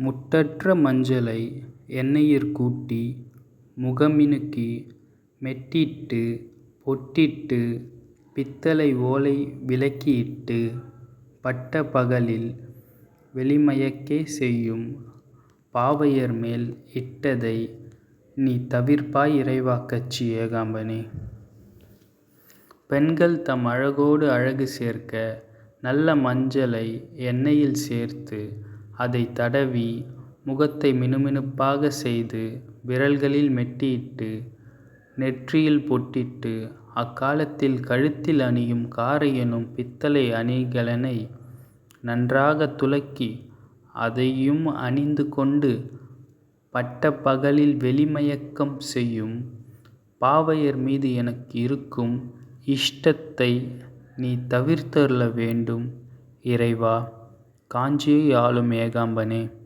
முட்டற்ற மஞ்சளை எண்ணெயிற் கூட்டி முகமினுக்கி மெட்டிட்டு பொட்டிட்டு பித்தளை ஓலை விளக்கியிட்டு பட்ட பகலில் வெளிமயக்கே செய்யும் பாவையர்மேல் இட்டதை நீ தவிர்ப்பாய் இறைவா ஏகாம்பனே. ஏகாம்பனே. பெண்கள்தம் அழகோடு அழகு சேர்க்க நல்ல மஞ்சளை எண்ணெயில் சேர்த்து அதை தடவி முகத்தை மினுமினுப்பாக செய்து விரல்களில் மெட்டியிட்டு நெற்றியில் பொட்டிட்டு அக்காலத்தில் கழுத்தில் அணியும் காரை எனும் பித்தளை அணிகலனை நன்றாகத் துலக்கி அதையும் அணிந்து கொண்டு பட்ட பகலில் வெளிமயக்கம் செய்யும் பாவையர் மீது எனக்கு இருக்கும் இஷ்டத்தை நீ தவிர்த்தருள வேண்டும் இறைவா. காஞ்சியை ஆளும் ஏகாம்பனே.